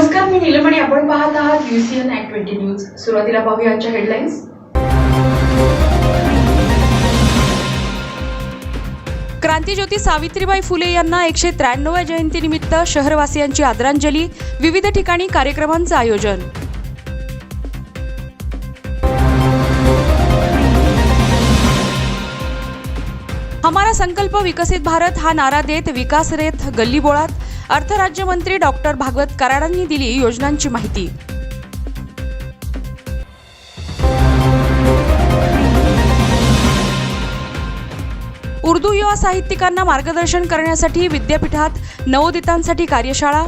नमस्कार मी नीलमणी आपण पाहत आहात युसीएन ऍट ट्वेंटी न्यूज सुरुवातीला पाहूया आजच्या हेडलाईन्स क्रांतीज्योती सावित्रीबाई फुले यांना एकशे त्र्याण्णव्या जयंतीनिमित्त शहरवासियांची आदरांजली विविध ठिकाणी कार्यक्रमांचं आयोजन. हमारा संकल्प विकसित भारत हा नारा देत विकास रेत गल्लीबोळात अर्थराज्यमंत्री डॉक्टर भागवत कराडांनी दिली योजनांची माहिती. उर्दू युवा साहित्यिकांना मार्गदर्शन करण्यासाठी विद्यापीठात नवोदितांसाठी कार्यशाळा.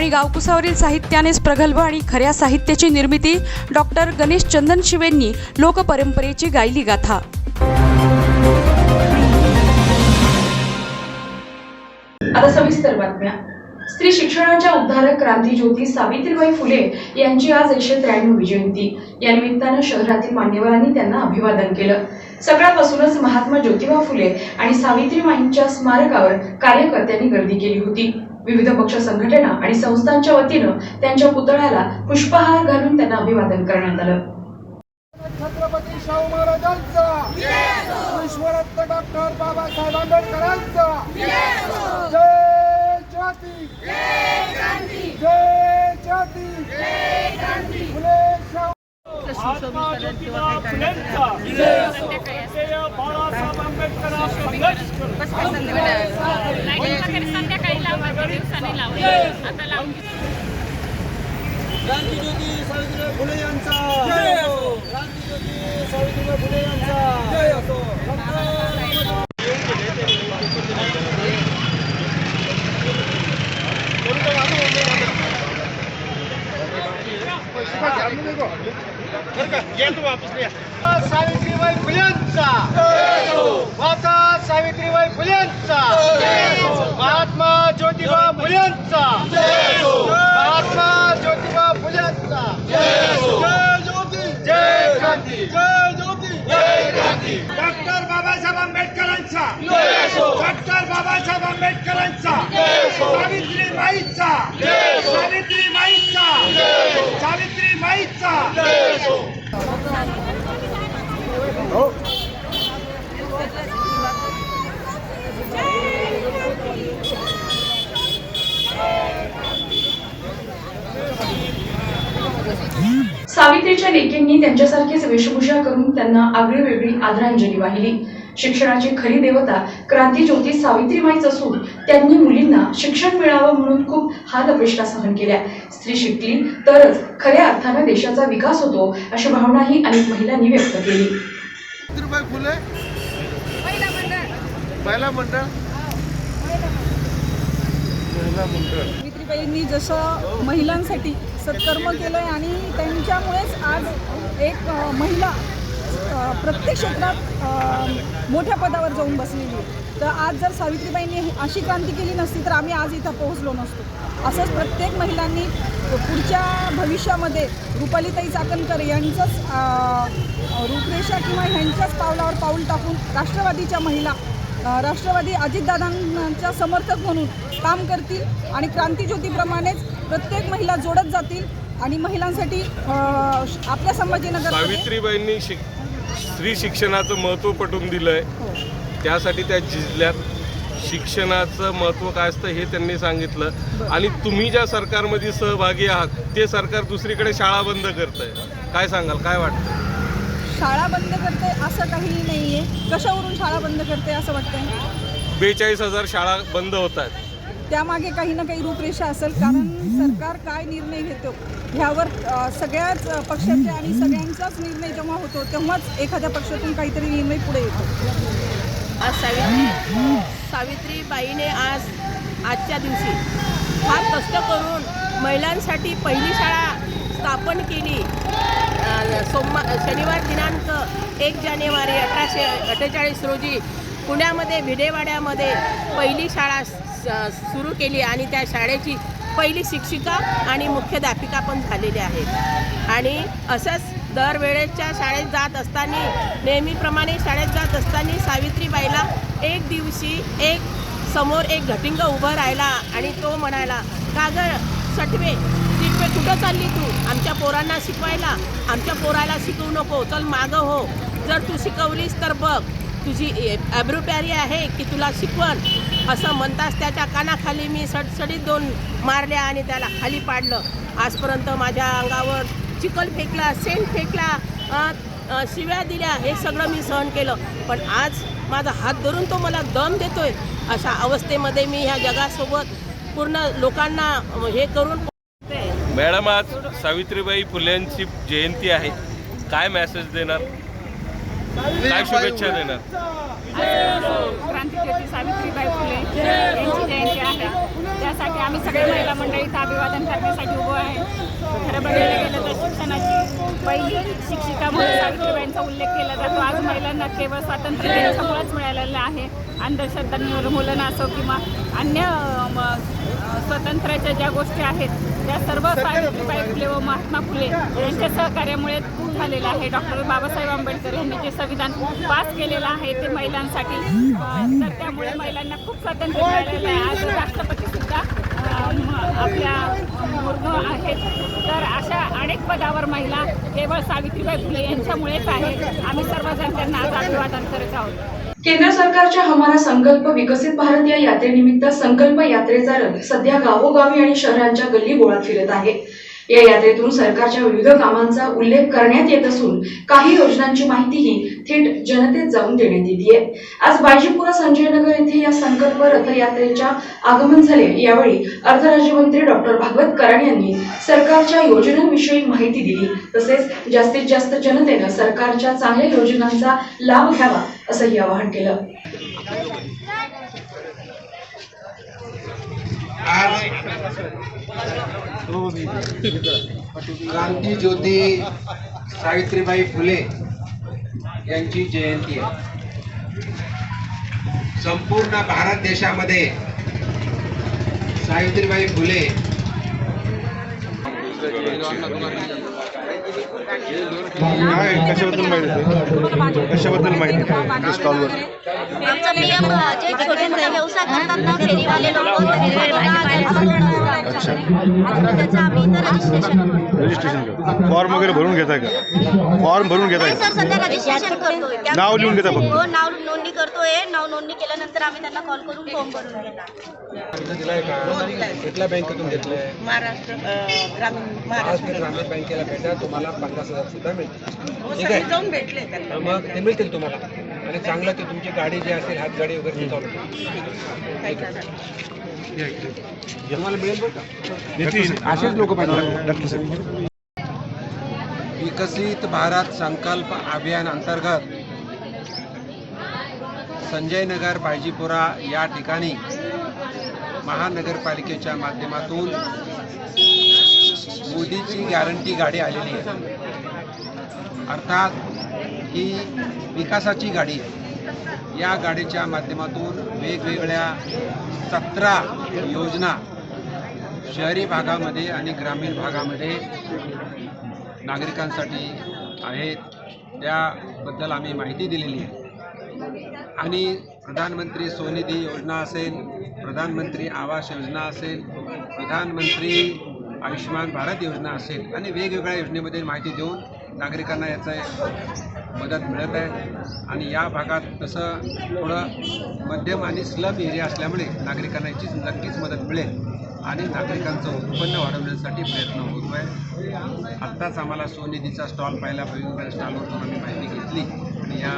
आणि गावकुसावरील साहित्यानेच प्रगल्भ आणि खऱ्या साहित्याची निर्मिती डॉक्टर गणेश चंदन शिवेंनी लोकपरंपरेची गायली गाथा. आता सविस्तर बातम्या. स्त्री शिक्षणाच्या उद्धारक क्रांतीज्योती सावित्रीबाई फुले यांची आज एकशे त्र्याण्णवी जयंती या निमित्तानं शहरातील मान्यवरांनी त्यांना अभिवादन केलं. सकाळपासूनच महात्मा ज्योतिबा फुले आणि सावित्रीबाईंच्या स्मारकावर कार्यकर्त्यांनी गर्दी केली होती. विविध पक्ष संघटना आणि संस्थांच्या वतीनं त्यांच्या पुतळ्याला पुष्पहार घालून त्यांना अभिवादन करण्यात आलं. छत्रपती शाहू महाराजांचा. विश्वरत्न डॉक्टर बाबासाहेब आंबेडकरांचा. जय जाती जय जाती जय संध्याकाळी लावणार दोन दिवसांनी लावली आता लावली क्रांतीज्योती सावित्रीबाई फुले यांचा क्रांतीज्योती सावित्रीबाई फुले यांचा सावित्रीबाई फुलेंचा माता सावित्रीबाई फुलेंचा महात्मा ज्योतिबा फुलेंचा महात्मा ज्योतिबा फुलेंचा जय ज्योती जय क्रांती जय ज्योती जय क्रांती डॉक्टर बाबासाहेब आंबेडकरांचा डॉक्टर बाबासाहेब आंबेडकरांचा सावित्री माईचा सावित्री माईचा सावित्री माईचा लेकींनी त्यांच्यासारखीच वेशभूषा करून त्यांना आगळी वेगळी आदरांजली वाहिली. शिक्षणाची खरी देवता क्रांती ज्योती सावित्रीबाईच असून त्यांनी मुलींना शिक्षण मिळावं म्हणून खूप हाल अपेष्टा सहन केल्या. स्त्री शिकली तरच खऱ्या अर्थानं देशाचा विकास होतो अशी भावनाही अनेक महिलांनी व्यक्त केली. फुले? पहिला मंडळ. पहिला मंडळ. सावित्रीबाईंनी जसं महिलांसाठी सत्कर्म केलं आहे आणि त्यांच्यामुळेच आज एक महिला प्रत्येक क्षेत्रात मोठ्या पदावर जाऊन बसलेली आहे. तर आज जर सावित्रीबाईंनी अशी क्रांती केली नसती तर आम्ही आज इथं पोहोचलो नसतो. असंच प्रत्येक महिलांनी पुढच्या भविष्यामध्ये रुपालीताई चाकणकर यांचंच रूपरेषा किंवा ह्यांच्याच पावलावर पाऊल टाकून राष्ट्रवादीच्या महिला राष्ट्रवादी अजितदादांच्या समर्थक म्हणून काम करतील आणि क्रांतीज्योतीप्रमाणेच प्रत्येक महिला जोडत जातील आणि महिलांसाठी आपल्या संभाजीनगर सावित्रीबाईंनी शिक स्त्री शिक्षणाचं महत्त्व पटवून दिलं आहे त्यासाठी त्या जिल्ह्यात शिक्षणाचं महत्त्व काय असतं हे त्यांनी सांगितलं. आणि तुम्ही ज्या सरकारमध्ये सहभागी आहात ते सरकार दुसरीकडे शाळा बंद करत आहे काय सांगाल? काय वाटतं? शाळा बंद करते असं काही नाही आहे कशावरून शाळा बंद करते असं वाटतंय? बेचाळीस हजार शाळा बंद होत आहेत. त्यामागे काही ना काही रूपरेषा असेल. कारण सरकार काय निर्णय घेतो ह्यावर सगळ्याच पक्षाचे आणि सगळ्यांचाच निर्णय जेव्हा होतो तेव्हाच एखाद्या पक्षातून काहीतरी निर्णय पुढे येतो. आज सावित्री सावित्रीबाईने आज आजच्या दिवशी फार कष्ट करून महिलांसाठी पहिली शाळा स्थापन केली. सोमवार शनिवार दिनांक एक जानेवारी अठराशे अठ्ठेचाळीस रोजी पुण्यामध्ये भिडेवाड्यामध्ये पहिली शाळा सुरू केली आणि त्या शाळेची पहिली शिक्षिका आणि मुख्याध्यापिका पण झालेल्या आहेत. आणि असंच दरवेळेच्या शाळेत जात असताना नेहमीप्रमाणे शाळेत जात असताना सावित्रीबाईला एक दिवशी एक समोर एक घटिंग उभं राहिला आणि तो म्हणायला का ग सटवे तिटवे कुठं चालली तू? आमच्या पोरांना शिकवायला आमच्या पोराला शिकवू नको चल मागं हो. जर तू शिकवलीस तर बघ. तुझी ॲब्रुपॅरी आहे की तुला शिकवण? असं म्हणताच त्याच्या कानाखाली मी सडसडीत दोन मारल्या आणि त्याला खाली पाडलं. आजपर्यंत माझ्या अंगावर चिखल फेकला सेंट फेकला शिव्या दिल्या हे सगळं मी सहन केलं. पण आज माझा हात धरून तो मला दम देतोय. अशा अवस्थेमध्ये मी ह्या जगासोबत पूर्ण लोकांना हे करून मॅडम आज सावित्रीबाई फुलेंची जयंती आहे. काय मेसेज देणार? काय शुभेच्छा देणार? क्रांतीज्योती सावित्रीबाई फुले यांची जयंती आहे. त्यासाठी आम्ही सगळे महिला मंडळी इथं अभिवादन करण्यासाठी उभो आहे. खरं बघायला गेलं तर शिक्षणाची पहिली शिक्षिका म्हणून सावित्रीबाईंचा उल्लेख केला जातो. आज महिलांना केवळ स्वातंत्र्य त्यांच्यामुळेच मिळालेलं आहे. अंधश्रद्धा निर्मूलन असो किंवा अन्य म, स्वातंत्र्याच्या ज्या गोष्टी आहेत या सर्व सावित्रीबाई फुले व महात्मा फुले यांच्या सहकार्यामुळे झालेलं आहे. डॉक्टर बाबासाहेब आंबेडकर यांनी जे संविधान पास केलेलं आहे ते महिलांसाठी. तर त्यामुळे महिलांना खूप स्वातंत्र्य मिळालेलं आहे. आज राष्ट्रपती सुद्धा आपल्या मुर्ग आहेत. तर अशा अनेक पदावर महिला केवळ सावित्रीबाई फुले यांच्यामुळेच आहे आम्ही सर्वजण त्यांना आज अभिवादन करत आहोत. केंद्र सरकारच्या हमारा संकल्प विकसित भारत या यात्रेनिमित्त संकल्प यात्रेचा रथ सध्या गावोगावी आणि शहरांच्या गल्ली बोळात फिरत आहे. या यात्रेतून सरकारच्या विविध कामांचा उल्लेख करण्यात येत असून काही योजनांची माहितीही थेट जनतेत जाऊन देण्यात येते आज बायजीपुरा संजयनगर येथे या संकल्प रथयात्रेच्या आगमन झाले. यावेळी अर्थराज्यमंत्री डॉक्टर भागवत कराड यांनी सरकारच्या योजनांविषयी माहिती दिली. तसेच जास्तीत जास्त जनतेनं सरकारच्या चांगल्या योजनांचा लाभ घ्यावा असंही आवाहन केलं. क्रांती ज्योती सावित्रीबाई फुले यांची जयंती आहे. संपूर्ण भारत देशामध्ये सावित्रीबाई फुले कशाबद्दल माहिती कशाबद्दल माहिती स्टॉलवर आमचा छोटे व्यवसाय करतात ना फेरीवाले लोक त्याचं आम्ही इथं रजिस्ट्रेशन रजिस्ट्रेशन फॉर्म वगैरे भरून घेताय का फॉर्म भरून घेताय नाही सर सध्या रजिस्ट्रेशन करतोय त्या- नाव लिहून घेता फक्त? हो नाव नोंदणी करतोय नाव नोंदणी केल्यानंतर आम्ही त्यांना कॉल करून फॉर्म भरून घेणार. दिलाय का कुठल्या बँकेतून घेतलंय? महाराष्ट्र ग्रामीण महाराष्ट्र. ग्रामीण बँकेला भेटा तुम्हाला पन्नास हज़ार सुद्धा मिळतील. ठीक आहे? जाऊन भेटले त्यांना. मग ते मिळतील तुम्हाला. आणि चांगलं ते तुमची गाडी जी असेल हात गाडी वगैरे ती चालवते तुम्हाला मिळेल बरं का? असेच लोक पाहिजे विकसित भारत संकल्प अभियान अंतर्गत संजय नगर बायजीपुरा या ठिकाणी महानगरपालिकेच्या माध्यमातून मोदीची गॅरंटी गाडी आलेली आहे. अर्थात ही विकासाची गाडी आहे. या गाडीच्या माध्यमातून वेगवेगळ्या सतरा योजना शहरी भागामध्ये आणि ग्रामीण भागामध्ये नागरिकांसाठी आहेत. त्याबद्दल आम्ही माहिती दिलेली आहे. आणि प्रधानमंत्री स्वनिधी योजना असेल प्रधानमंत्री आवास योजना असेल प्रधानमंत्री आयुष्यमान भारत योजना असेल आणि वेगवेगळ्या योजनेमध्ये माहिती देऊन नागरिकांना याचा मदत मिळत आहे. आणि या भागात तसं थोडं मध्यम आणि स्लम एरिया असल्यामुळे नागरिकांना याची नक्कीच मदत मिळेल. आणि नागरिकांचं उत्पन्न वाढवण्यासाठी प्रयत्न होतो आहे. आत्ताच आम्हाला सोनिधीचा स्टॉल पाहिला वेगवेगळ्या स्टॉलवरून आम्ही माहिती घेतली. आणि या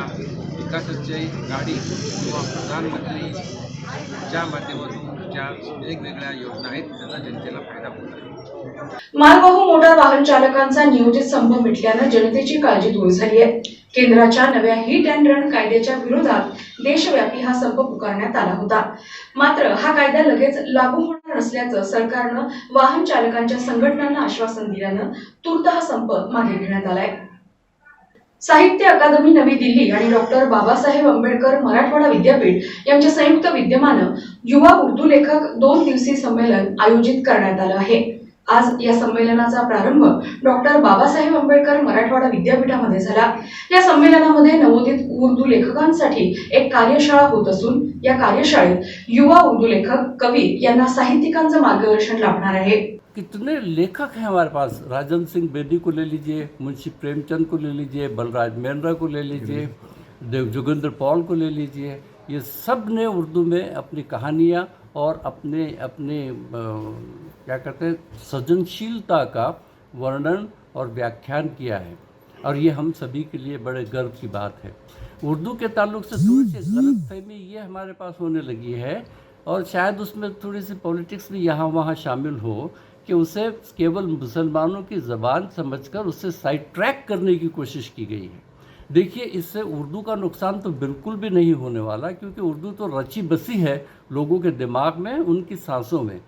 विकासाची गाडी किंवा प्रधानमंत्री च्या माध्यमातून ज्या वेगवेगळ्या योजना आहेत त्याचा जनतेला फायदा होत आहे. मालवाहू मोटार वाहन चालकांचा नियोजित संप मिटल्यानं जनतेची काळजी दूर झाली आहे. केंद्राच्या नव्या हिट अँड रन कायद्याच्या विरोधात देशव्यापी हा संप पुकारण्यात आला होता. मात्र हा कायदा लगेच लागू होणार नसल्याचं सरकारनं वाहन चालकांच्या संघटनांना आश्वासन दिल्यानं तूर्त हा संप मागे घेण्यात आलाय. साहित्य अकादमी नवी दिल्ली आणि डॉक्टर बाबासाहेब आंबेडकर मराठवाडा विद्यापीठ यांच्या संयुक्त विद्यमानं युवा उर्दू लेखक दोन दिवसीय संमेलन आयोजित करण्यात आलं आहे. आज या संमेलनाचा प्रारंभ डॉक्टर बाबासाहेब आंबेडकर मराठवाडा विद्यापीठामध्ये झाला. या संमेलनामध्ये नवोदित उर्दू लेखकांसाठी एक कार्यशाळा होत असून या कार्यशाळेत युवा उर्दू लेखक कवी यांना साहित्यिकांचं मार्गदर्शन लाभणार आहे. कितने लेखक हैं हमारे पास। राजन सिंह बेदी को ले लीजिए मुंशी प्रेमचंद को ले लीजिए बलराज मेहरा को ले लीजिए देव जोगिंद्र पॉल को ले लीजिए। ये सब ने उर्दू में अपनी कहानियाँ और अपने अपने क्या कहते हैं, सृजनशीलता का वर्णन और व्याख्यान किया है। और ये हम सभी के लिए बड़े गर्व की बात है। उर्दू के ताल्लुक से थोड़ी सी गलत फहमी ये हमारे पास होने लगी है और शायद उसमें थोड़ी सी पॉलिटिक्स भी यहाँ वहाँ शामिल हो कि उसे केवल मुसलमानों की ज़बान समझकर उसे साइड ट्रैक करने की कोशिश की गई है। देखिए, इससे उर्दू का नुकसान तो बिल्कुल भी नहीं होने वाला, क्योंकि उर्दू तो रची बसी है लोगों के दिमाग में, उनकी सांसों में।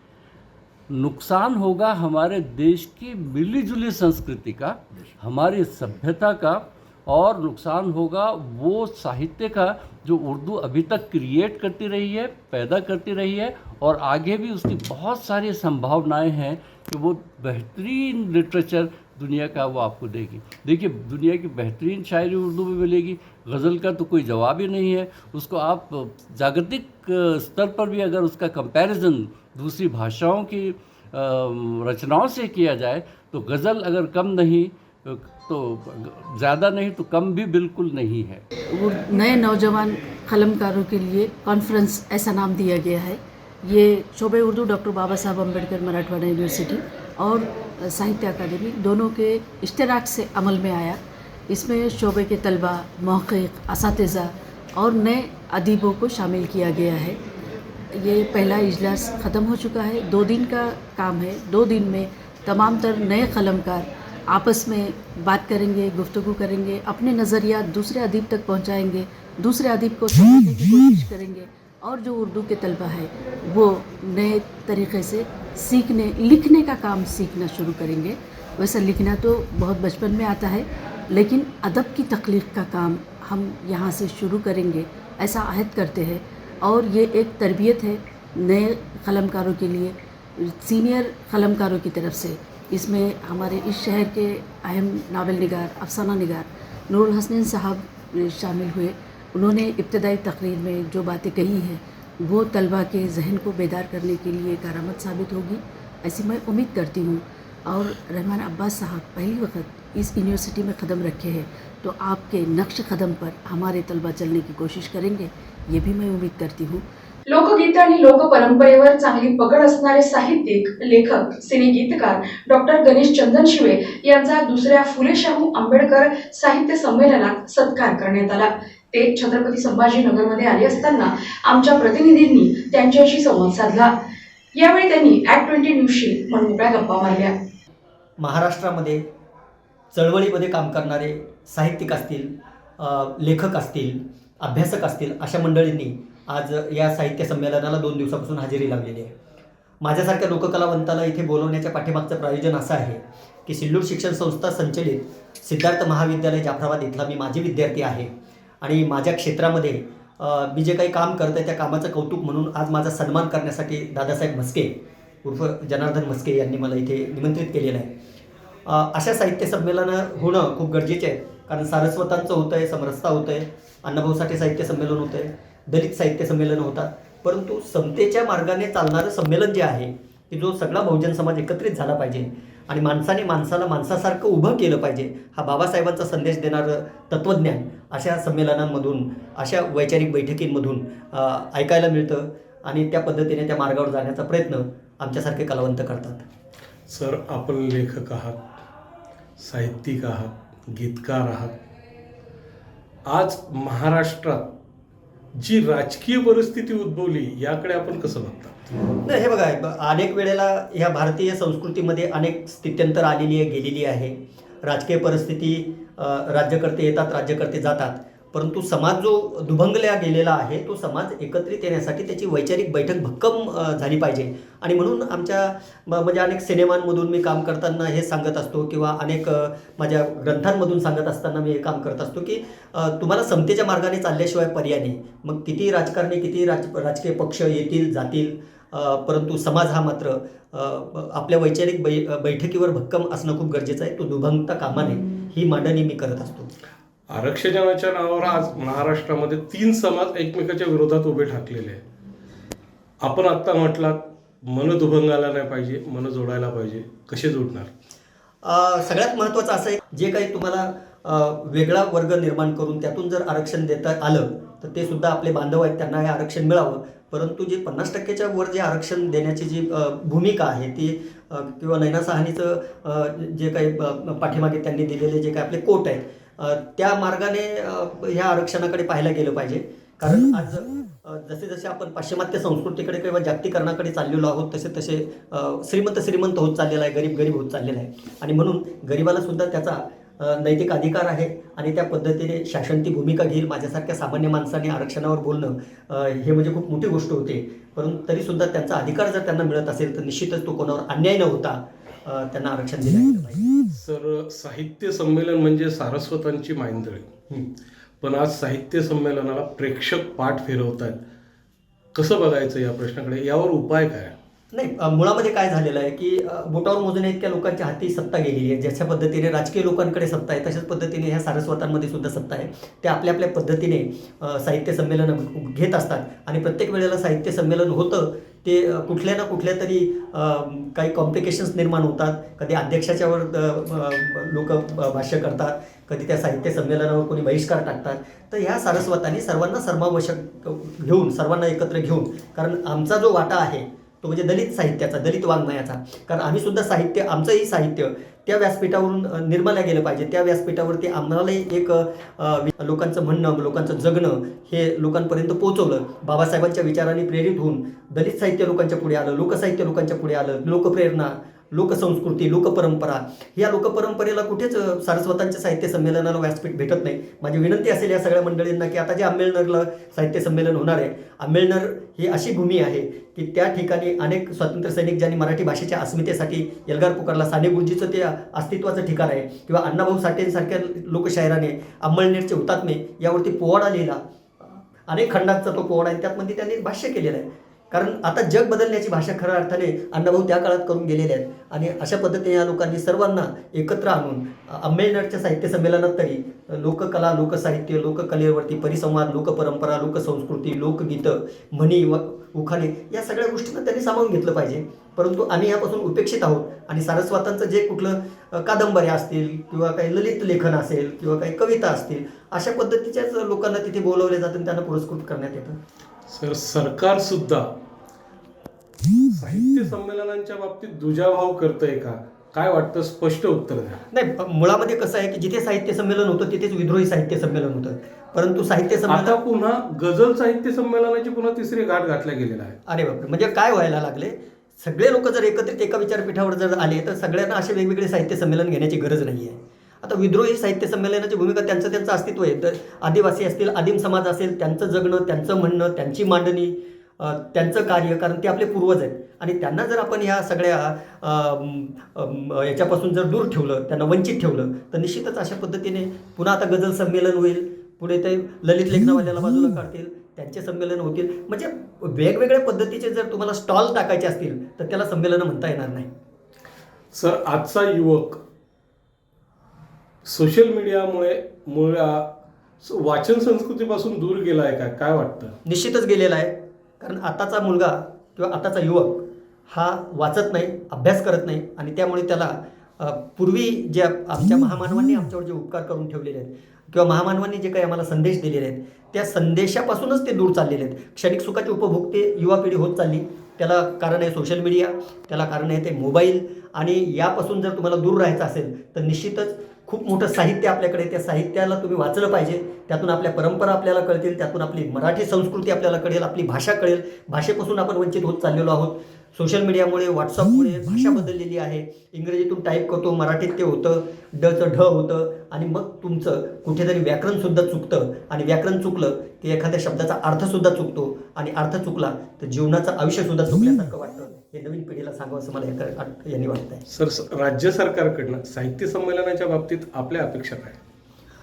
नुकसान होगा हमारे देश की मिली जुली संस्कृति का, हमारी सभ्यता का, और नुकसान होगा वो साहित्य का, जो उर्दू अभी तक क्रिएट करती रही है, पैदा करती रही है, और आगे भी उसकी बहुत सारी संभावनाएँ हैं कि वो बेहतरीन लिटरेचर दुनिया का वो आपको देगी। देखिए, दुनिया की बेहतरीन शायरी उर्दू में मिलेगी, गज़ल का तो कोई जवाब ही नहीं है। उसको आप जागतिक स्तर पर भी अगर उसका कंपैरिजन दूसरी भाषाओं की रचनाओं से किया जाए तो गज़ल अगर कम नहीं तो ज़्यादा नहीं तो कम भी बिल्कुल नहीं है। उर- नए नौजवान कलमकारों के लिए कॉन्फ्रेंस ऐसा नाम दिया गया है। ये शोबे उर्दू, डॉक्टर बाबा साहब अंबेडकर मराठवाड़ा यूनिवर्सिटी और साहित्य अकादमी दोनों के इश्तराक से अमल में आया। इसमें शोबे के तलबा महक़ इस और नए अदीबों को शामिल किया गया है। ये पहला इजलास ख़त्म हो चुका है। दो दिन का काम है। दो दिन में तमाम तर नए कलमकार आपस में बात करेंगे गुफ्तु करेंगे, अपने नज़रिया दूसरे अदीब तक पहुँचाएँगे, दूसरे अदीब को समझने की कोशिश करेंगे। और जो उर्दू के तलबा है, वो नए तरीक़े से सीखने, लिखने का काम सीखना शुरू करेंगे। वैसे लिखना तो बहुत बचपन में आता है, लेकिन अदब की तख्लीक का काम हम यहाँ से शुरू करेंगे, ऐसा अहद करते हैं। और ये एक तरबियत है नए कलमकारों के लिए, सीनियर कलमकारों की तरफ़ से। इसमें हमारे इस शहर के अहम नावल निगार अफसाना निगार, नूरुल हसनैन साहब शामिल हुए। उन्होंने इब्तदाई तकरीर में जो बातें कही हैं वो तलबा के जहन को बेदार करने के लिए कारामत साबित होगी ऐसी मैं उम्मीद करती हूँ। और रहमान अब्बास साहब पहली वक्त इस यूनिवर्सिटी में कदम रखे हैं तो आपके नक्श कदम पर हमारे तलबा चलने की कोशिश करेंगे ये भी मैं उम्मीद करती हूँ। लोकगीत आणि लोक परंपरेवर चांगली पकड असणारे साहित्यिक लेखक सिने गीतकार डॉक्टर गणेश चंदनशिवे यांचा दुसऱ्या फुले शाहू आंबेडकर साहित्य संमेलनात सत्कार करण्यात आला. ते छत्रपती संभाजीनगरमध्ये आले असताना आमच्या प्रतिनिधींनी त्यांच्याशी संवाद साधला. यावेळी त्यांनी ऍट ट्वेंटी न्यूजशी मनमोकळ्या गप्पा मारल्या. महाराष्ट्रामध्ये चळवळीमध्ये काम करणारे साहित्यिक असतील लेखक असतील अभ्यासक असतील अशा मंडळींनी आज या साहित्य संमेलनाला दोन दिवसापासून हजेरी लावलेली आहे. माझ्यासारख्या लोककलावंताला इथे बोलवण्याच्या पाठीमागचं प्रायोजन असं आहे की सिल्लूर शिक्षण संस्था संचलित सिद्धार्थ महाविद्यालय जाफराबाद इथला मी माझी विद्यार्थी आहे. आणि माझ्या क्षेत्रामध्ये मी जे काही काम करत आहे त्या कामाचं कौतुक म्हणून आज माझा सन्मान करण्यासाठी दादासाहेब म्हस्के उर्फ जनार्दन म्हस्के यांनी मला इथे निमंत्रित केलेलं आहे. अशा साहित्य संमेलनं होणं खूप गरजेचे आहे. कारण सारस्वतांचं होतं आहे समरसता होतं आहे अण्णाभाऊसाठी साहित्य संमेलन होतं आहे दलित साहित्य संमेलनं होतात. परंतु समतेच्या मार्गाने चालणारं संमेलन जे आहे की जो सगळा बहुजन समाज एकत्रित झाला पाहिजे आणि माणसाने माणसाला माणसासारखं उभं केलं पाहिजे हा बाबासाहेबांचा संदेश देणारं तत्त्वज्ञान अशा संमेलनांमधून अशा वैचारिक बैठकींमधून ऐकायला मिळतं आणि त्या पद्धतीने त्या मार्गावर जाण्याचा प्रयत्न आमच्यासारखे कलावंत करतात. सर आपण लेखक आहात साहित्यिक आहात गीतकार आहात. आज महाराष्ट्रात जी राजकीय परिस्थिती उद्भवली याकडे आपण कसं बघता? नाही हे बघा अनेक वेळेला ह्या भारतीय संस्कृतीमध्ये अनेक स्थित्यंतर आलेली आहे गेलेली आहे. राजकीय परिस्थिती राज्यकर्ते येतात राज्यकर्ते जातात. परंतु समाज जो दुभंगल्या गेलेला आहे तो समाज एकत्रित येण्यासाठी त्याची वैचारिक बैठक भक्कम झाली पाहिजे. आणि म्हणून आमच्या म- म्हणजे अनेक सिनेमांमधून मी काम करताना हे सांगत असतो किंवा अनेक माझ्या ग्रंथांमधून सांगत असताना मी हे काम करत असतो की तुम्हाला समतेच्या मार्गाने चालल्याशिवाय पर्याय नाही. मग किती राजकारणी किती राज राजकीय पक्ष येतील जातील? परंतु समाज हा मात्र आपल्या वैचारिक बै बैठकीवर भक्कम असणं खूप गरजेचं आहे. तो दुभंगता कामा नये ही मांडणी मी करत असतो. आरक्षणाच्या नावावर आज महाराष्ट्रामध्ये तीन समाज एकमेकाच्या विरोधात उभे ठाकलेले आहेत. आपण आत्ता म्हटलात मन दुभंगाला नाही पाहिजे मन जोडायला पाहिजे. कसे जोडणार? सगळ्यात महत्त्वाचं असं आहे जे काही तुम्हाला वेगळा वर्ग निर्माण करून त्यातून जर आरक्षण देता आलं तर ते सुद्धा आपले बांधव आहेत त्यांना हे आरक्षण मिळावं. परंतु जे पन्नास टक्क्याच्या वर जे आरक्षण देण्याची जी भूमिका आहे ती किंवा नैना साहनीचं जे काही पाठीमागे त्यांनी दिलेले जे काही आपले कोट आहेत त्या मार्गाने ह्या आरक्षणाकडे पाहायला गेलं पाहिजे. कारण आज जसे जसे आपण पाश्चिमात्य संस्कृतीकडे किंवा जागतिकरणाकडे चाललेलो आहोत तसे तसे श्रीमंत श्रीमंत होत चाललेला आहे गरीब गरीब होत चाललेला आहे. आणि म्हणून गरिबाला सुद्धा त्याचा नैतिक अधिकार आहे आणि त्या पद्धतीने शासन ती भूमिका घेईल माझ्यासारख्या सामान्य माणसाने आरक्षणावर बोलणं हे म्हणजे खूप मोठी गोष्ट होते. परंतु तरीसुद्धा त्यांचा अधिकार जर त्यांना मिळत असेल तर निश्चितच तो कोणावर अन्याय न होता त्यांना आरक्षण दिलं पाहिजे सर साहित्य संमेलन म्हणजे सारस्वतांची मायंदळी पण आज साहित्य संमेलनाला प्रेक्षक पाठ फिरवत आहेत कसं बघायचं या प्रश्नाकडे? यावर उपाय काय? नाही मुळामध्ये काय झालेलं आहे की बोटावर मोजण्या इतक्या लोकांच्या हाती सत्ता गेलेली आहे. ज्याच्या पद्धतीने राजकीय लोकांकडे सत्ता आहे तशाच पद्धतीने ह्या सारस्वतांमध्ये सुद्धा सत्ता आहे. ते आपल्या आपल्या पद्धतीने साहित्य संमेलनं घेत असतात. आणि प्रत्येक वेळेला साहित्य संमेलन होतं ते कुठल्या ना कुठल्या तरी काही कॉम्प्लिकेशन्स निर्माण होतात. कधी अध्यक्षाच्यावर लोक भाष्य करतात. कधी त्या साहित्य संमेलनावर कोणी बहिष्कार टाकतात. तर ह्या सारस्वतांनी सर्वांना सर्वावश्यक घेऊन सर्वांना एकत्र घेऊन कारण आमचा जो वाटा आहे तो म्हणजे दलित साहित्याचा दलित वाङ्मयाचा. कारण आम्ही सुद्धा साहित्य आमचंही साहित्य त्या व्यासपीठावरून अ, गेलं पाहिजे. त्या व्यासपीठावरती आम्हालाही एक लोकांचं म्हणणं लोकांचं जगणं हे लोकांपर्यंत पोहोचवलं. बाबासाहेबांच्या विचारांनी प्रेरित होऊन दलित साहित्य लोकांच्या पुढे आलं लोकसाहित्य लोकांच्या पुढे आलं लोकप्रेरणा लोकसंस्कृती लोकपरंपरा या लोकपरंपरेला कुठेच सारस्वतांच्या साहित्य संमेलनाला व्यासपीठ भेटत नाही. माझी विनंती असेल या सगळ्या मंडळींना की आता जे आंबेडनरला साहित्य संमेलन होणार आहे आंबेडनर ही अशी भूमी आहे की त्या ठिकाणी अनेक स्वातंत्र्य सैनिक ज्यांनी मराठी भाषेच्या अस्मितेसाठी एल्गार पुकारला साने गुरुजीचं ते अस्तित्वाचं ठिकाण आहे किंवा अण्णाभाऊ साठेंसारख्या लोकशायराने अंमळनेरचे हुतात्मे यावरती पोवाडा लिहिला. अनेक खंडांचा तो पोवाडा आहे त्यातमध्ये त्यांनी भाष्य केलेलं आहे. कारण आता जग बदलण्याची भाषा खऱ्या अर्थाने अण्णाभाऊ त्या काळात करून गेलेल्या आहेत. आणि अशा पद्धतीने या लोकांनी सर्वांना एकत्र आणून अ, अंबेडकरच्या साहित्य संमेलनात तरी लोककला लोकसाहित्य लोककलेवरती परिसंवाद लोकपरंपरा लोकसंस्कृती लोकगीतं म्हणी व उखाणे या सगळ्या गोष्टींना त्यांनी सामावून घेतलं पाहिजे. परंतु आम्ही यापासून उपेक्षित आहोत. आणि सारस्वतांचं जे कुठलं कादंबऱ्या असतील किंवा काही ललित लेखन असेल किंवा काही कविता असतील अशा पद्धतीच्याच लोकांना तिथे बोलवले जातं आणि त्यांना पुरस्कृत करण्यात येतं. सर सरकारसुद्धा साहित्य संमेलनांच्या बाबतीत दुजाभाव करतंय का? काय वाटतं? स्पष्ट उत्तर द्या. नाही मुळामध्ये कसं आहे की जिथे साहित्य संमेलन होतं तिथेच विद्रोही साहित्य संमेलन होतं. परंतु साहित्य आता संमेलन पुन्हा गझल साहित्य संमेलनाची पुन्हा तिसरी गाठ घातल्या गेलेला आहे अरे बापरे! म्हणजे काय व्हायला लागले? सगळे लोक जर एकत्रित एका विचारपीठावर जर आले तर सगळ्यांना असे वेगवेगळे साहित्य संमेलन घेण्याची गरज नाही आहे आता विद्रोही साहित्य संमेलनाची भूमिका त्यांचं त्यांचं अस्तित्व आहे. तर आदिवासी असतील आदिम समाज असेल त्यांचं जगणं त्यांचं म्हणणं त्यांची मांडणी त्यांचं कार्य कारण ते आपले पूर्वज आहेत. आणि त्यांना जर आपण ह्या सगळ्या याच्यापासून जर दूर ठेवलं त्यांना वंचित ठेवलं तर निश्चितच अशा पद्धतीने पुन्हा आता गझल संमेलन होईल. पुढे ते ललित लेखनावाल्याला बाजूला काढतील त्यांचे संमेलन होतील. म्हणजे वेगवेगळ्या पद्धतीचे जर तुम्हाला स्टॉल टाकायचे असतील तर त्याला संमेलनं म्हणता येणार नाही. सर आजचा युवक सोशल मीडियामुळे मुळा वाचन संस्कृतीपासून दूर गेला आहे का? काय वाटतं? निश्चितच गेलेला आहे. कारण आताचा मुलगा किंवा आताचा युवक हा वाचत नाही अभ्यास करत नाही आणि त्यामुळे त्याला पूर्वी जे आप- आमच्या महामानवांनी आमच्यावर जे उपकार करून ठेवलेले आहेत किंवा महामानवांनी जे काही आम्हाला संदेश दिलेले आहेत त्या संदेशापासूनच ते दूर चाललेले आहेत. क्षणिक सुखाचे उपभोक्ते युवा पिढी होत चालली. त्याला कारण आहे सोशल मीडिया त्याला कारण आहे ते मोबाईल आणि यापासून जर तुम्हाला दूर राहायचं असेल तर निश्चितच खूप मोठं साहित्य आपल्याकडे त्या साहित्याला तुम्ही वाचलं पाहिजे. त्यातून आपल्या परंपरा आपल्याला कळतील. त्यातून आपली मराठी संस्कृती आपल्याला कळेल. आपली भाषा कळेल. भाषेपासून आपण वंचित होत चाललेलो आहोत. सोशल मीडियामुळे व्हॉट्सअपमुळे भाषा बदललेली आहे. इंग्रजीतून टाईप करतो मराठीत ते होतं. डचं ढ होतं. आणि मग तुमचं कुठेतरी व्याकरणसुद्धा चुकतं. आणि व्याकरण चुकलं की एखाद्या शब्दाचा अर्थसुद्धा चुकतो. आणि अर्थ चुकला तर जीवनाचं आयुष्यसुद्धा चुकल्यासारखं वाटतं. हे नवीन पिढीला सांगावं असं मला आट- यांनी वाटतं आहे सर राज्य सरकारकडनं साहित्य संमेलनाच्या बाबतीत आपल्या अपेक्षा काय?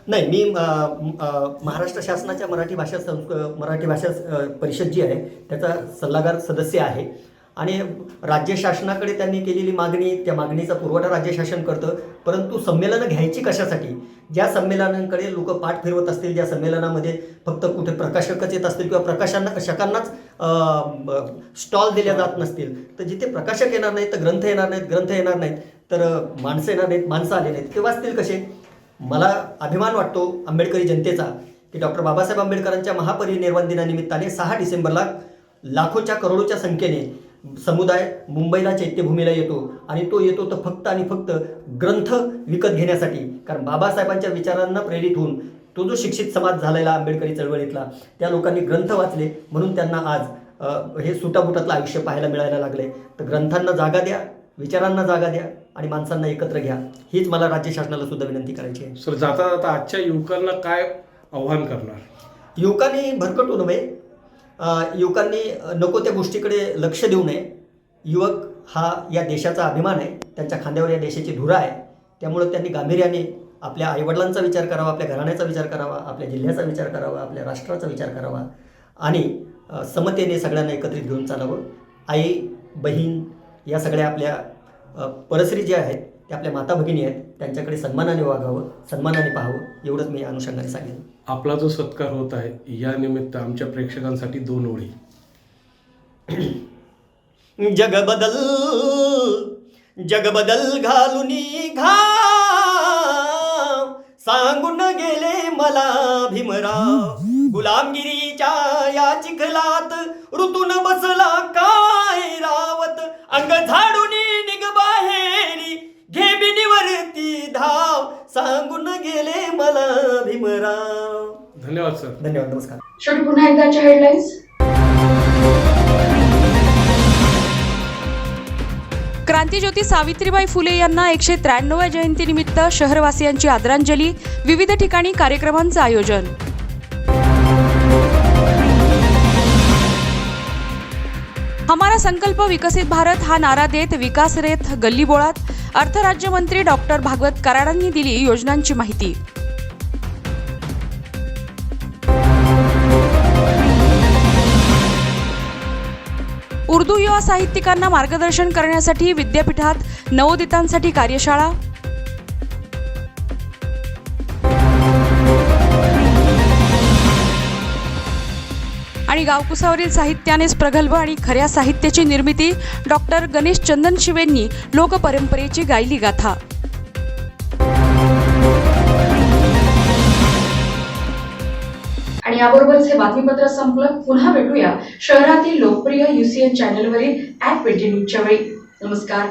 नाही मी महाराष्ट्र शासनाच्या मराठी भाषा संस्क मराठी भाषा परिषद जी आहे त्याचा सल्लागार सदस्य आहे. आणि राज्य शासनाकडे त्यांनी केलेली मागणी त्या मागणीचा पुरवठा राज्य शासन करतं. परंतु संमेलनं घ्यायची कशासाठी? ज्या संमेलनांकडे लोक पाठ फिरवत असतील ज्या संमेलनामध्ये फक्त कुठे प्रकाशकच येत असतील किंवा प्रकाशांना शकांनाच स्टॉल दिल्या जात नसतील. तर जिथे प्रकाशक येणार नाहीत तर ग्रंथ येणार नाहीत ग्रंथ येणार नाहीत तर माणसं येणार नाहीत माणसं आले नाहीत. ते वाचतील कसे? मला अभिमान वाटतो आंबेडकरी जनतेचा की डॉक्टर बाबासाहेब आंबेडकरांच्या महापरिनिर्वाण दिनानिमित्ताने सहा डिसेंबरला लाखोच्या करोडोच्या संख्येने समुदाय मुंबईला चैत्यभूमीला येतो आणि तो येतो तर फक्त आणि फक्त ग्रंथ विकत घेण्यासाठी. कारण बाबासाहेबांच्या विचारांना प्रेरित होऊन तो जो शिक्षित समाज झालेला आंबेडकरी चळवळीतला त्या लोकांनी ग्रंथ वाचले. म्हणून त्यांना आज हे सुटाबुटातलं आयुष्य पाहायला मिळायला लागले तर ग्रंथांना जागा द्या विचारांना जागा द्या आणि माणसांना एकत्र घ्या. हीच मला राज्य शासनाला सुद्धा विनंती करायची आहे. सर जाता जाता आजच्या युवकांना काय आव्हान करणार? युवकांनी भरकटू नये अ, युवकांनी नको त्या गोष्टीकडे लक्ष देऊ नये. युवक हा या देशाचा अभिमान आहे. त्यांच्या खांद्यावर या देशाची धुरा आहे. त्यामुळं त्यांनी गांभीर्याने आपल्या आईवडिलांचा विचार करावा आपल्या घराण्याचा विचार करावा आपल्या जिल्ह्याचा विचार करावा आपल्या राष्ट्राचा विचार करावा आणि समतेने सगळ्यांना एकत्रित घेऊन चालावं. आई बहीण या सगळ्या आपल्या परसरी जे आहेत त्या आपल्या माता भगिनी आहेत त्यांच्याकडे सन्मानाने वागावं सन्मानाने पाहावं एवढंच मी अनुषंगाने सांगेन. आपला जो सत्कार होत आहे या निमित्त आमच्या प्रेक्षकांसाठी दोन ओळी. जग बदल जग बदल घालून घा सांगून गेले मला भीमराव. गुलामगिरीच्या या चिखलात ऋतून बसला धन्यवाद नमस्कार. शेवटी पुन्हा एकदाच्या हेडलाईन्स क्रांतीज्योती सावित्रीबाई फुले यांना एकशे त्र्याण्णव्या जयंतीनिमित्त शहरवासियांची आदरांजली विविध ठिकाणी कार्यक्रमांचं आयोजन. हमारा संकल्प विकसित भारत हा नारा देत विकास रेत गल्लीबोळात अर्थ राज्यमंत्री डॉक्टर भागवत कराडांनी दिली योजनांची माहिती. उर्दू युवा साहित्यिकांना मार्गदर्शन करण्यासाठी विद्यापीठात नवोदितांसाठी कार्यशाळा? आणि गावकुसावरील साहित्यानेच प्रगल्भ आणि खऱ्या साहित्याची निर्मिती डॉक्टर गणेश चंदन शिवेंनी लोकपरंपरेची गायली गाथा आणि याबरोबरच हे बातमीपत्र संपलं. पुन्हा भेटूया शहरातील लोकप्रिय युसीएन चॅनलवरील ऍट ट्वेंटी न्यूजच्या वेळी. नमस्कार.